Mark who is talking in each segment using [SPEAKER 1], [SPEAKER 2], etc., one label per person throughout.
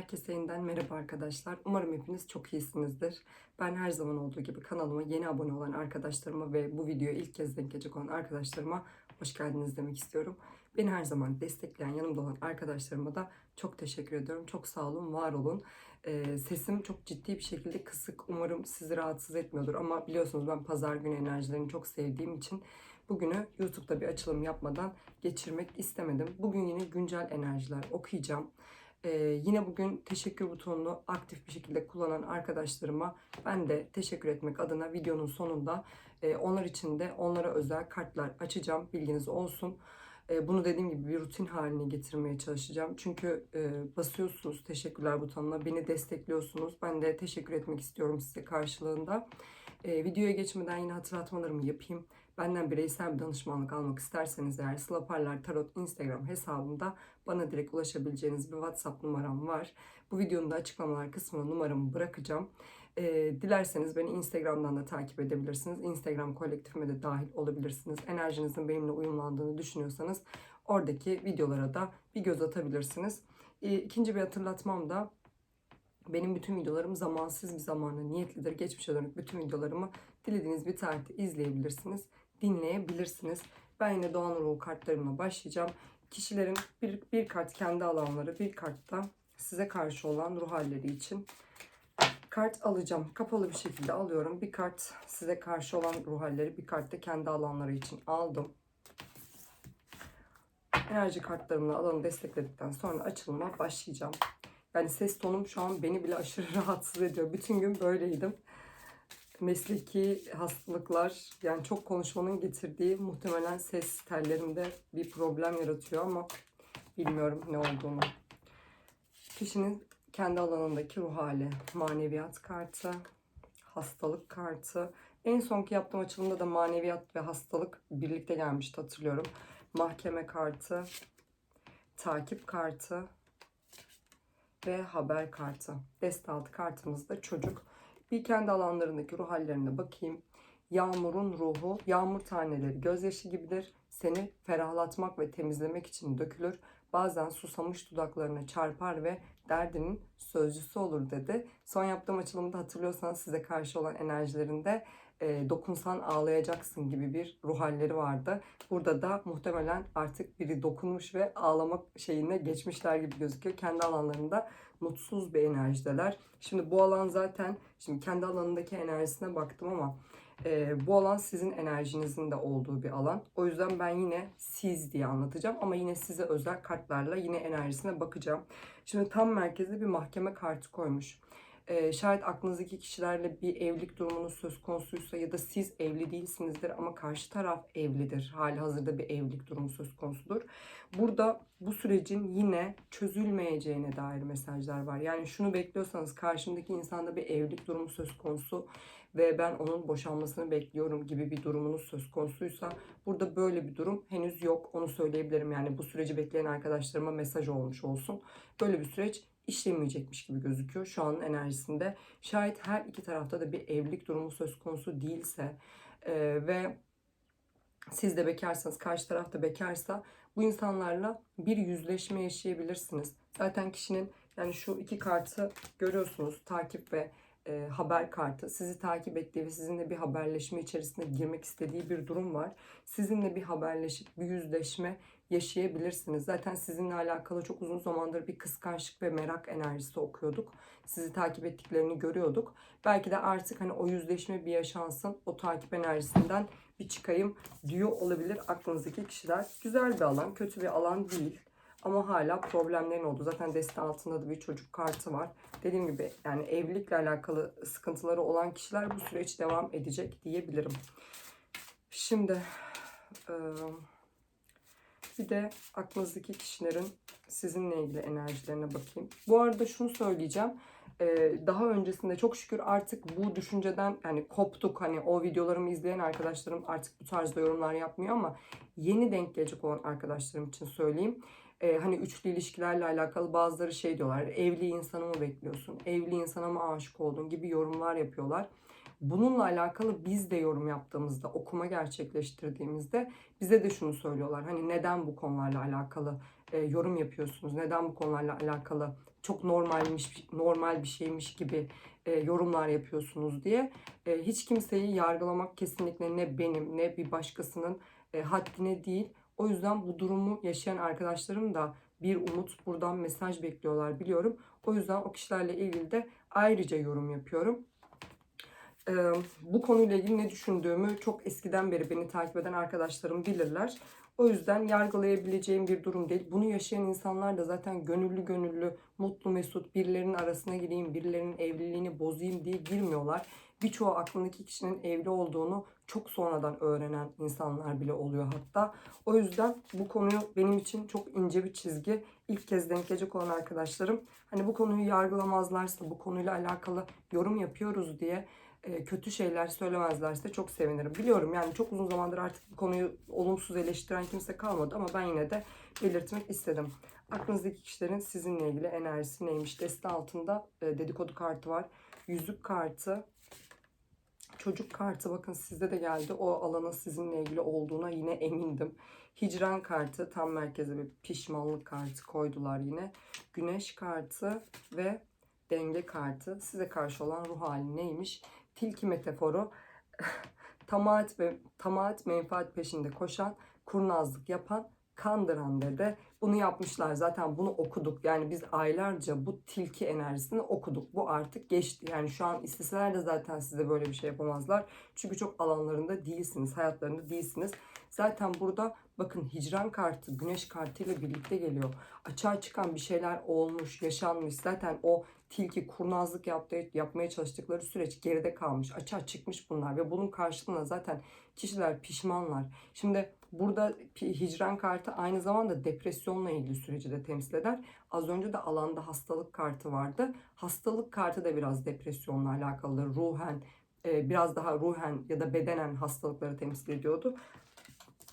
[SPEAKER 1] Herkese yeniden merhaba arkadaşlar. Umarım hepiniz çok iyisinizdir. Ben her zaman olduğu gibi kanalıma yeni abone olan arkadaşlarıma ve bu videoya ilk kez denk gelecek olan arkadaşlarıma hoş geldiniz demek istiyorum. Beni her zaman destekleyen, yanımda olan arkadaşlarıma da çok teşekkür ediyorum. Çok sağ olun, var olun. Ee, sesim çok ciddi bir şekilde kısık. Umarım sizi rahatsız etmiyordur. Ama biliyorsunuz ben pazar günü enerjilerini çok sevdiğim için bugünü YouTube'da bir açılım yapmadan geçirmek istemedim. Bugün yine güncel enerjiler okuyacağım. Ee, yine bugün teşekkür butonunu aktif bir şekilde kullanan arkadaşlarıma ben de teşekkür etmek adına videonun sonunda e, onlar için de onlara özel kartlar açacağım. Bilginiz olsun. E, bunu dediğim gibi bir rutin haline getirmeye çalışacağım. Çünkü e, basıyorsunuz teşekkürler butonuna, beni destekliyorsunuz. Ben de teşekkür etmek istiyorum size karşılığında. E, videoya geçmeden yine hatırlatmalarımı yapayım. Benden bireysel bir danışmanlık almak isterseniz eğer Slaparlar Tarot Instagram hesabımda bana direkt ulaşabileceğiniz bir WhatsApp numaram var. Bu videonun da açıklamalar kısmına numaramı bırakacağım. Ee, dilerseniz beni Instagram'dan da takip edebilirsiniz. Instagram kolektifime de dahil olabilirsiniz. Enerjinizin benimle uyumlandığını düşünüyorsanız oradaki videolara da bir göz atabilirsiniz. Ee, ikinci bir hatırlatmam da benim bütün videolarım zamansız bir zamana niyetlidir. Geçmişe dönük bütün videolarımı dilediğiniz bir tarihte izleyebilirsiniz, dinleyebilirsiniz. Ben yine Doğan Ruhu kartlarımla başlayacağım. Kişilerin bir, bir kart kendi alanları, bir kart da size karşı olan ruh halleri için kart alacağım. Kapalı bir şekilde alıyorum. Bir kart size karşı olan ruh halleri, bir kart da kendi alanları için aldım. Enerji kartlarımla alanı destekledikten sonra açılıma başlayacağım. Yani ses tonum şu an beni bile aşırı rahatsız ediyor. Bütün gün böyleydim. Mesleki hastalıklar yani çok konuşmanın getirdiği muhtemelen ses tellerimde bir problem yaratıyor ama bilmiyorum ne olduğunu. Kişinin kendi alanındaki ruh hali, maneviyat kartı, hastalık kartı. En sonki yaptığım açılımda da maneviyat ve hastalık birlikte gelmişti hatırlıyorum. Mahkeme kartı, takip kartı, ve haber kartı. Deste altı kartımız da çocuk. Bir kendi alanlarındaki ruh hallerine bakayım. Yağmurun ruhu, yağmur taneleri gözyaşı gibidir. Seni ferahlatmak ve temizlemek için dökülür. Bazen susamış dudaklarına çarpar ve derdinin sözcüsü olur dedi. Son yaptığım açılımda hatırlıyorsanız size karşı olan enerjilerinde e, dokunsan ağlayacaksın gibi bir ruh halleri vardı. Burada da muhtemelen artık biri dokunmuş ve ağlamak şeyine geçmişler gibi gözüküyor. Kendi alanlarında mutsuz bir enerjideler. Şimdi bu alan zaten şimdi kendi alanındaki enerjisine baktım ama e, bu alan sizin enerjinizin de olduğu bir alan. O yüzden ben yine siz diye anlatacağım ama yine size özel kartlarla yine enerjisine bakacağım. Şimdi tam merkezde bir mahkeme kartı koymuş. Ee, şayet aklınızdaki kişilerle bir evlilik durumunuz söz konusuysa ya da siz evli değilsinizdir ama karşı taraf evlidir. Hali hazırda bir evlilik durumu söz konusudur. Burada bu sürecin yine çözülmeyeceğine dair mesajlar var. Yani şunu bekliyorsanız karşımdaki insanda bir evlilik durumu söz konusu ve ben onun boşanmasını bekliyorum gibi bir durumunuz söz konusuysa burada böyle bir durum henüz yok. Onu söyleyebilirim. Yani bu süreci bekleyen arkadaşlarıma mesaj olmuş olsun. Böyle bir süreç işlemeyecekmiş gibi gözüküyor şu anın enerjisinde. Şayet her iki tarafta da bir evlilik durumu söz konusu değilse e, ve siz de bekarsanız, karşı taraf da bekarsa bu insanlarla bir yüzleşme yaşayabilirsiniz. Zaten kişinin yani şu iki kartı görüyorsunuz takip ve e, haber kartı sizi takip ettiği ve sizinle bir haberleşme içerisine girmek istediği bir durum var. Sizinle bir haberleşip bir yüzleşme yaşayabilirsiniz. Zaten sizinle alakalı çok uzun zamandır bir kıskançlık ve merak enerjisi okuyorduk. Sizi takip ettiklerini görüyorduk. Belki de artık hani o yüzleşme bir yaşansın. O takip enerjisinden bir çıkayım diyor olabilir aklınızdaki kişiler. Güzel bir alan, kötü bir alan değil. Ama hala problemlerin oldu. Zaten deste altında da bir çocuk kartı var. Dediğim gibi yani evlilikle alakalı sıkıntıları olan kişiler bu süreç devam edecek diyebilirim. Şimdi bir de aklınızdaki kişilerin sizinle ilgili enerjilerine bakayım. Bu arada şunu söyleyeceğim. Daha öncesinde çok şükür artık bu düşünceden yani koptuk. Hani o videolarımı izleyen arkadaşlarım artık bu tarzda yorumlar yapmıyor ama yeni denk gelecek olan arkadaşlarım için söyleyeyim e, hani üçlü ilişkilerle alakalı bazıları şey diyorlar. Evli insanı mı bekliyorsun? Evli insana mı aşık oldun? gibi yorumlar yapıyorlar. Bununla alakalı biz de yorum yaptığımızda, okuma gerçekleştirdiğimizde bize de şunu söylüyorlar. Hani neden bu konularla alakalı e, yorum yapıyorsunuz? Neden bu konularla alakalı çok normalmiş, normal bir şeymiş gibi e, yorumlar yapıyorsunuz diye. E, hiç kimseyi yargılamak kesinlikle ne benim ne bir başkasının e, haddine değil. O yüzden bu durumu yaşayan arkadaşlarım da bir umut buradan mesaj bekliyorlar biliyorum. O yüzden o kişilerle ilgili de ayrıca yorum yapıyorum. Ee, bu konuyla ilgili ne düşündüğümü çok eskiden beri beni takip eden arkadaşlarım bilirler. O yüzden yargılayabileceğim bir durum değil. Bunu yaşayan insanlar da zaten gönüllü gönüllü, mutlu mesut birilerinin arasına gireyim, birilerinin evliliğini bozayım diye girmiyorlar. Birçoğu aklındaki kişinin evli olduğunu çok sonradan öğrenen insanlar bile oluyor hatta. O yüzden bu konuyu benim için çok ince bir çizgi. İlk kez denk gelecek olan arkadaşlarım hani bu konuyu yargılamazlarsa, bu konuyla alakalı yorum yapıyoruz diye e, kötü şeyler söylemezlerse çok sevinirim. Biliyorum yani çok uzun zamandır artık bu konuyu olumsuz eleştiren kimse kalmadı ama ben yine de belirtmek istedim. Aklınızdaki kişilerin sizinle ilgili enerjisi neymiş? Deste altında e, dedikodu kartı var. Yüzük kartı, çocuk kartı bakın sizde de geldi. O alanın sizinle ilgili olduğuna yine emindim. Hicran kartı tam merkeze bir pişmanlık kartı koydular yine. Güneş kartı ve denge kartı. Size karşı olan ruh hali neymiş? Tilki metaforu. tamaat ve tamaat menfaat peşinde koşan, kurnazlık yapan, kandıran dedi. Bunu yapmışlar zaten bunu okuduk. Yani biz aylarca bu tilki enerjisini okuduk. Bu artık geçti. Yani şu an isteseler de zaten size böyle bir şey yapamazlar. Çünkü çok alanlarında değilsiniz, hayatlarında değilsiniz. Zaten burada bakın hicran kartı, güneş kartı ile birlikte geliyor. Açığa çıkan bir şeyler olmuş, yaşanmış. Zaten o tilki kurnazlık yaptığı, yapmaya çalıştıkları süreç geride kalmış. Açığa çıkmış bunlar ve bunun karşılığında zaten kişiler pişmanlar. Şimdi burada hicran kartı aynı zamanda depresyonla ilgili süreci de temsil eder. Az önce de alanda hastalık kartı vardı. Hastalık kartı da biraz depresyonla alakalı. Ruhen, biraz daha ruhen ya da bedenen hastalıkları temsil ediyordu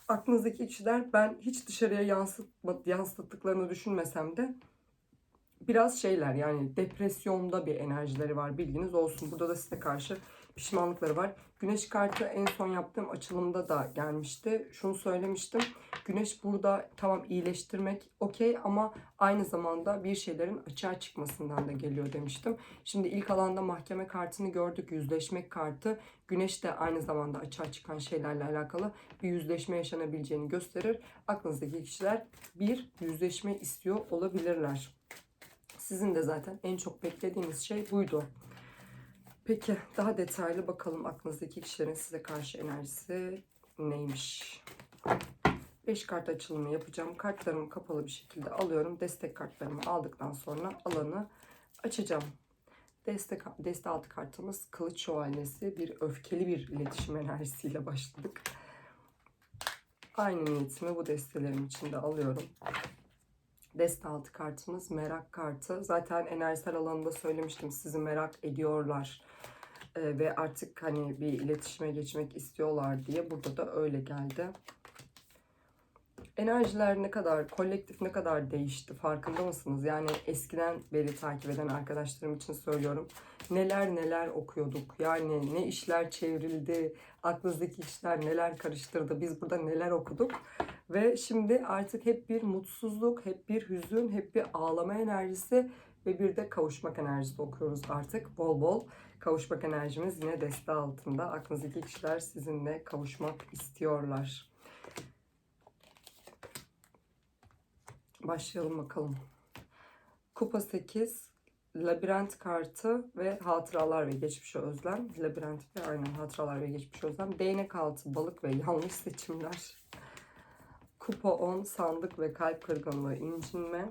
[SPEAKER 1] aklınızdaki kişiler ben hiç dışarıya yansıtma, yansıttıklarını düşünmesem de biraz şeyler yani depresyonda bir enerjileri var bilginiz olsun. Burada da size karşı pişmanlıkları var. Güneş kartı en son yaptığım açılımda da gelmişti. Şunu söylemiştim. Güneş burada tamam iyileştirmek okey ama aynı zamanda bir şeylerin açığa çıkmasından da geliyor demiştim. Şimdi ilk alanda mahkeme kartını gördük. Yüzleşmek kartı. Güneş de aynı zamanda açığa çıkan şeylerle alakalı bir yüzleşme yaşanabileceğini gösterir. Aklınızdaki kişiler bir yüzleşme istiyor olabilirler. Sizin de zaten en çok beklediğiniz şey buydu. Peki daha detaylı bakalım aklınızdaki kişilerin size karşı enerjisi neymiş? 5 kart açılımı yapacağım. Kartlarımı kapalı bir şekilde alıyorum. Destek kartlarımı aldıktan sonra alanı açacağım. Destek, deste altı kartımız Kılıç Şövalyesi. Bir öfkeli bir iletişim enerjisiyle başladık. Aynı niyetimi bu destelerim içinde alıyorum. Deste altı kartımız merak kartı. Zaten enerjisel alanında söylemiştim sizi merak ediyorlar. Ee, ve artık hani bir iletişime geçmek istiyorlar diye burada da öyle geldi. Enerjiler ne kadar, kolektif ne kadar değişti farkında mısınız? Yani eskiden beri takip eden arkadaşlarım için söylüyorum. Neler neler okuyorduk. Yani ne işler çevrildi, aklınızdaki işler neler karıştırdı. Biz burada neler okuduk. Ve şimdi artık hep bir mutsuzluk, hep bir hüzün, hep bir ağlama enerjisi ve bir de kavuşmak enerjisi okuyoruz artık bol bol. Kavuşmak enerjimiz yine deste altında. Aklınızdaki kişiler sizinle kavuşmak istiyorlar. Başlayalım bakalım. Kupa 8, labirent kartı ve hatıralar ve geçmişe özlem. Labirent ve aynen hatıralar ve geçmişe özlem. Değnek altı, balık ve yanlış seçimler. Kupa 10, sandık ve kalp kırgınlığı, incinme.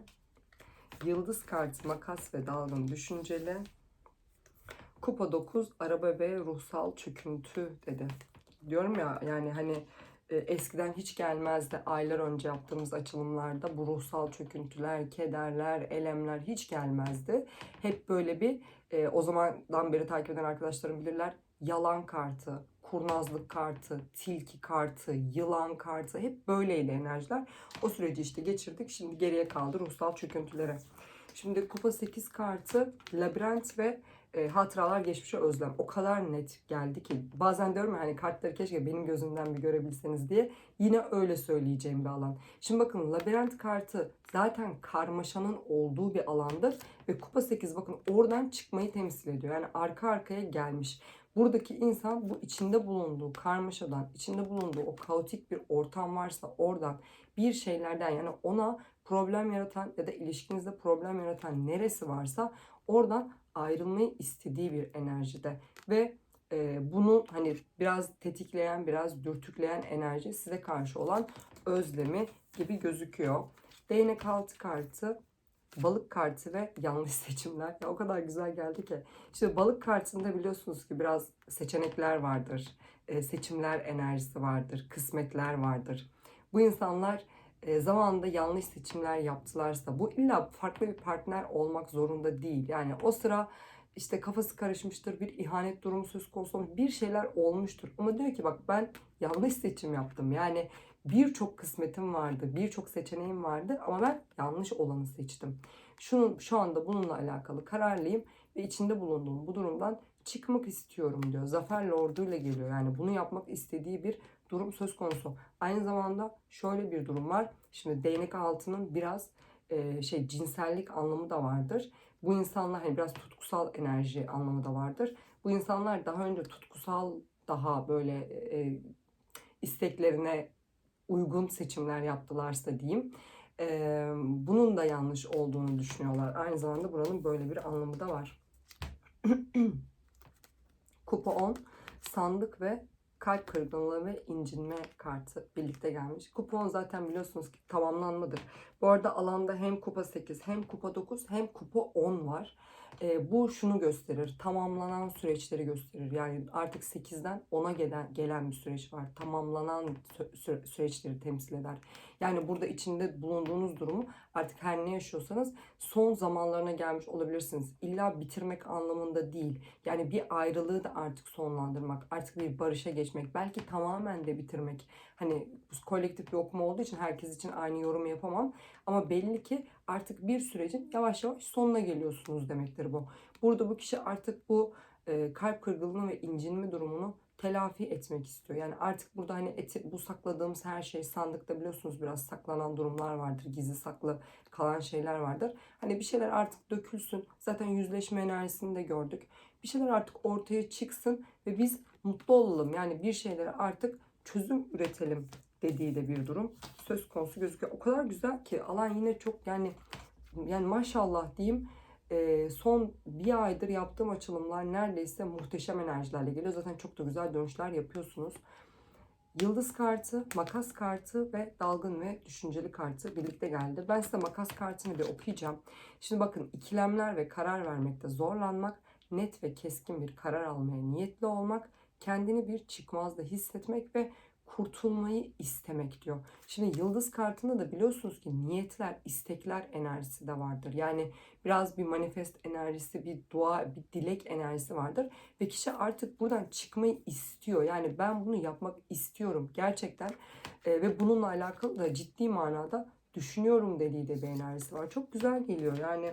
[SPEAKER 1] Yıldız kartı, makas ve dalgın düşünceli. Kupa 9, araba ve ruhsal çöküntü dedi. Diyorum ya yani hani e, eskiden hiç gelmezdi. Aylar önce yaptığımız açılımlarda bu ruhsal çöküntüler, kederler, elemler hiç gelmezdi. Hep böyle bir e, o zamandan beri takip eden arkadaşlarım bilirler. Yalan kartı, kurnazlık kartı, tilki kartı, yılan kartı hep böyleydi enerjiler. O süreci işte geçirdik. Şimdi geriye kaldı ruhsal çöküntülere. Şimdi kupa 8 kartı labirent ve e, hatıralar geçmişe özlem. O kadar net geldi ki. Bazen diyorum ya hani kartları keşke benim gözümden bir görebilseniz diye. Yine öyle söyleyeceğim bir alan. Şimdi bakın labirent kartı zaten karmaşanın olduğu bir alandır. Ve kupa 8 bakın oradan çıkmayı temsil ediyor. Yani arka arkaya gelmiş. Buradaki insan bu içinde bulunduğu karmaşadan, içinde bulunduğu o kaotik bir ortam varsa oradan bir şeylerden yani ona problem yaratan ya da ilişkinizde problem yaratan neresi varsa oradan ayrılmayı istediği bir enerjide ve e, bunu hani biraz tetikleyen, biraz dürtükleyen enerji size karşı olan özlemi gibi gözüküyor. Değnek altı kartı, balık kartı ve yanlış seçimler. Ya o kadar güzel geldi ki. İşte balık kartında biliyorsunuz ki biraz seçenekler vardır. E, seçimler enerjisi vardır, kısmetler vardır. Bu insanlar e, zamanında yanlış seçimler yaptılarsa bu illa farklı bir partner olmak zorunda değil. Yani o sıra işte kafası karışmıştır, bir ihanet durumu söz konusu olmuş, bir şeyler olmuştur. Ama diyor ki bak ben yanlış seçim yaptım. Yani birçok kısmetim vardı, birçok seçeneğim vardı ama ben yanlış olanı seçtim. Şunun, şu anda bununla alakalı kararlıyım ve içinde bulunduğum bu durumdan çıkmak istiyorum diyor. Zafer Lordu ile geliyor. Yani bunu yapmak istediği bir durum söz konusu. Aynı zamanda şöyle bir durum var. Şimdi değnek altının biraz e, şey cinsellik anlamı da vardır. Bu insanlar hani biraz tutkusal enerji anlamı da vardır. Bu insanlar daha önce tutkusal daha böyle e, isteklerine uygun seçimler yaptılarsa diyeyim. E, bunun da yanlış olduğunu düşünüyorlar. Aynı zamanda buranın böyle bir anlamı da var. Kupa 10, sandık ve kalp kırgınlığı ve incinme kartı birlikte gelmiş. Kupa 10 zaten biliyorsunuz ki tamamlanmadır. Bu arada alanda hem kupa 8 hem kupa 9 hem kupa 10 var. E, bu şunu gösterir. Tamamlanan süreçleri gösterir. Yani artık 8'den 10'a gelen, gelen bir süreç var. Tamamlanan sü- süreçleri temsil eder. Yani burada içinde bulunduğunuz durumu artık her ne yaşıyorsanız son zamanlarına gelmiş olabilirsiniz. İlla bitirmek anlamında değil. Yani bir ayrılığı da artık sonlandırmak, artık bir barışa geçmek, belki tamamen de bitirmek. Hani bu kolektif bir okuma olduğu için herkes için aynı yorum yapamam. Ama belli ki artık bir sürecin yavaş yavaş sonuna geliyorsunuz demektir bu. Burada bu kişi artık bu kalp kırgınlığı ve incinme durumunu telafi etmek istiyor. Yani artık burada hani eti, bu sakladığımız her şey sandıkta biliyorsunuz biraz saklanan durumlar vardır. Gizli saklı kalan şeyler vardır. Hani bir şeyler artık dökülsün. Zaten yüzleşme enerjisini de gördük. Bir şeyler artık ortaya çıksın ve biz mutlu olalım. Yani bir şeylere artık çözüm üretelim dediği de bir durum söz konusu gözüküyor. O kadar güzel ki alan yine çok yani yani maşallah diyeyim e, son bir aydır yaptığım açılımlar neredeyse muhteşem enerjilerle geliyor. Zaten çok da güzel dönüşler yapıyorsunuz. Yıldız kartı, makas kartı ve dalgın ve düşünceli kartı birlikte geldi. Ben size makas kartını bir okuyacağım. Şimdi bakın ikilemler ve karar vermekte zorlanmak, net ve keskin bir karar almaya niyetli olmak, kendini bir çıkmazda hissetmek ve kurtulmayı istemek diyor. Şimdi yıldız kartında da biliyorsunuz ki niyetler, istekler enerjisi de vardır. Yani biraz bir manifest enerjisi, bir dua, bir dilek enerjisi vardır. Ve kişi artık buradan çıkmayı istiyor. Yani ben bunu yapmak istiyorum gerçekten. E, ve bununla alakalı da ciddi manada düşünüyorum dediği de bir enerjisi var. Çok güzel geliyor yani.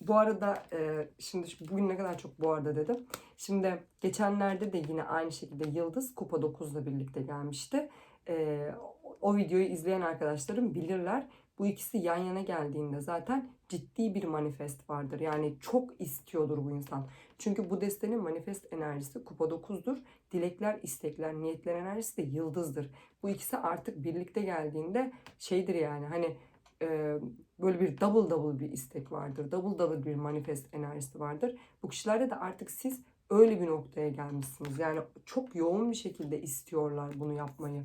[SPEAKER 1] Bu arada e, şimdi bugün ne kadar çok bu arada dedim. Şimdi geçenlerde de yine aynı şekilde Yıldız Kupa 9'la birlikte gelmişti. E, o videoyu izleyen arkadaşlarım bilirler. Bu ikisi yan yana geldiğinde zaten ciddi bir manifest vardır. Yani çok istiyordur bu insan. Çünkü bu destenin manifest enerjisi kupa 9'dur. Dilekler, istekler, niyetler enerjisi de yıldızdır. Bu ikisi artık birlikte geldiğinde şeydir yani hani e, böyle bir double double bir istek vardır. Double double bir manifest enerjisi vardır. Bu kişilerde de artık siz öyle bir noktaya gelmişsiniz. Yani çok yoğun bir şekilde istiyorlar bunu yapmayı.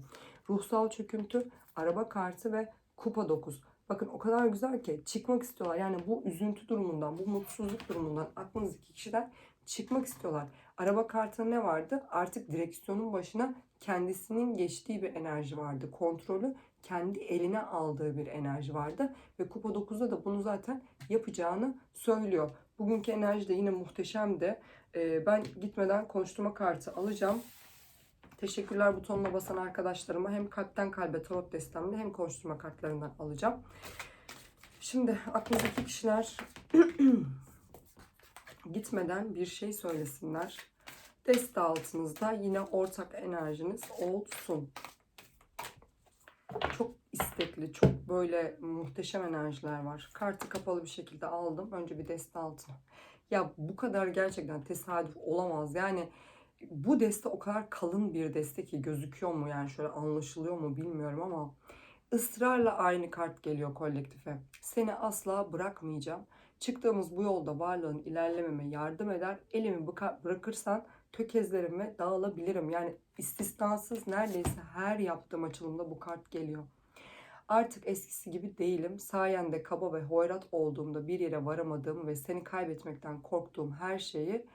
[SPEAKER 1] Ruhsal çöküntü, araba kartı ve kupa 9. Bakın o kadar güzel ki çıkmak istiyorlar. Yani bu üzüntü durumundan, bu mutsuzluk durumundan aklınızdaki kişiler çıkmak istiyorlar. Araba kartında ne vardı? Artık direksiyonun başına kendisinin geçtiği bir enerji vardı. Kontrolü kendi eline aldığı bir enerji vardı. Ve Kupa 9'da da bunu zaten yapacağını söylüyor. Bugünkü enerji de yine muhteşemdi. Ee, ben gitmeden konuşturma kartı alacağım. Teşekkürler butonuna basan arkadaşlarıma hem kalpten kalbe tarot destemde hem konuşturma kartlarından alacağım. Şimdi aklınızdaki kişiler gitmeden bir şey söylesinler. Deste altınızda yine ortak enerjiniz olsun. Çok istekli, çok böyle muhteşem enerjiler var. Kartı kapalı bir şekilde aldım. Önce bir deste altına. Ya bu kadar gerçekten tesadüf olamaz. Yani bu deste o kadar kalın bir deste ki gözüküyor mu yani şöyle anlaşılıyor mu bilmiyorum ama ısrarla aynı kart geliyor kolektife. Seni asla bırakmayacağım. Çıktığımız bu yolda varlığın ilerlememe yardım eder. Elimi bıka- bırakırsan tökezlerime dağılabilirim. Yani istisnasız neredeyse her yaptığım açılımda bu kart geliyor. Artık eskisi gibi değilim. Sayende kaba ve hoyrat olduğumda bir yere varamadığım ve seni kaybetmekten korktuğum her şeyi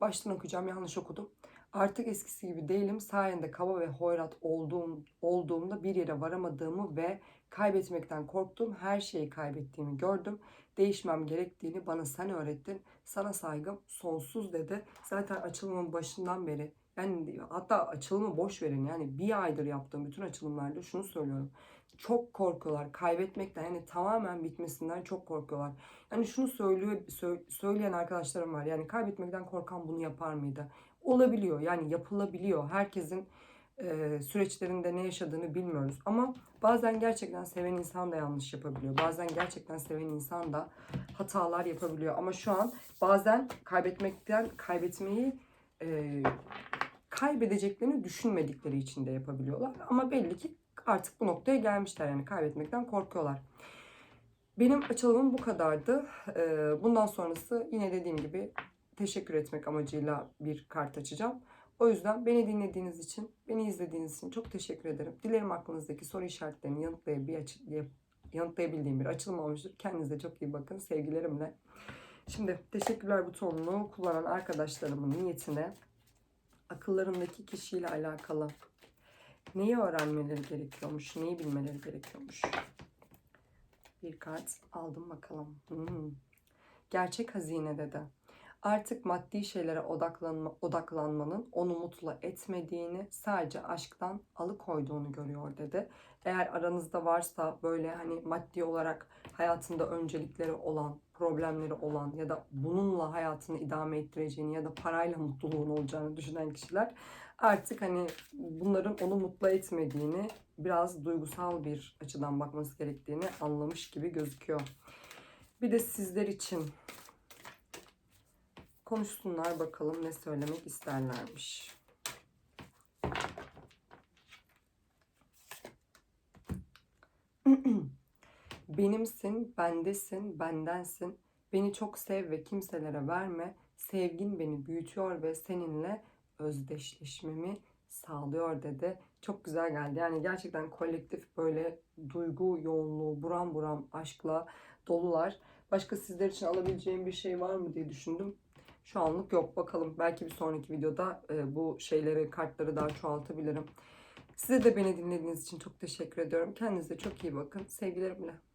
[SPEAKER 1] baştan okuyacağım yanlış okudum. Artık eskisi gibi değilim. Sayende kaba ve hoyrat olduğum, olduğumda bir yere varamadığımı ve kaybetmekten korktuğum her şeyi kaybettiğimi gördüm. Değişmem gerektiğini bana sen öğrettin. Sana saygım sonsuz dedi. Zaten açılımın başından beri yani hatta açılımı boş verin yani bir aydır yaptığım bütün açılımlarda şunu söylüyorum. Çok korkuyorlar kaybetmekten yani tamamen bitmesinden çok korkuyorlar. Yani şunu söylüyor sö- söyleyen arkadaşlarım var. Yani kaybetmekten korkan bunu yapar mıydı? Olabiliyor yani yapılabiliyor. Herkesin e, süreçlerinde ne yaşadığını bilmiyoruz. Ama bazen gerçekten seven insan da yanlış yapabiliyor. Bazen gerçekten seven insan da hatalar yapabiliyor. Ama şu an bazen kaybetmekten kaybetmeyi e, kaybedeceklerini düşünmedikleri için de yapabiliyorlar. Ama belli ki artık bu noktaya gelmişler yani kaybetmekten korkuyorlar. Benim açılımım bu kadardı. Bundan sonrası yine dediğim gibi teşekkür etmek amacıyla bir kart açacağım. O yüzden beni dinlediğiniz için, beni izlediğiniz için çok teşekkür ederim. Dilerim aklınızdaki soru işaretlerini yanıtlayabil- yanıtlayabildiğim bir açılım olmuştur. Kendinize çok iyi bakın. Sevgilerimle. Şimdi teşekkürler butonunu kullanan arkadaşlarımın niyetine akıllarındaki kişiyle alakalı neyi öğrenmeleri gerekiyormuş, neyi bilmeleri gerekiyormuş. Bir kart aldım bakalım. Hmm. Gerçek hazine dedi. Artık maddi şeylere odaklanma, odaklanmanın onu mutlu etmediğini, sadece aşktan alıkoyduğunu görüyor dedi. Eğer aranızda varsa böyle hani maddi olarak hayatında öncelikleri olan, problemleri olan ya da bununla hayatını idame ettireceğini ya da parayla mutluluğun olacağını düşünen kişiler artık hani bunların onu mutlu etmediğini biraz duygusal bir açıdan bakması gerektiğini anlamış gibi gözüküyor. Bir de sizler için konuşsunlar bakalım ne söylemek isterlermiş. Benimsin, bendesin, bendensin. Beni çok sev ve kimselere verme. Sevgin beni büyütüyor ve seninle özdeşleşmemi sağlıyor dedi. Çok güzel geldi. Yani gerçekten kolektif böyle duygu yoğunluğu, buram buram aşkla dolular. Başka sizler için alabileceğim bir şey var mı diye düşündüm. Şu anlık yok. Bakalım belki bir sonraki videoda e, bu şeyleri, kartları daha çoğaltabilirim. Size de beni dinlediğiniz için çok teşekkür ediyorum. Kendinize çok iyi bakın. Sevgilerimle.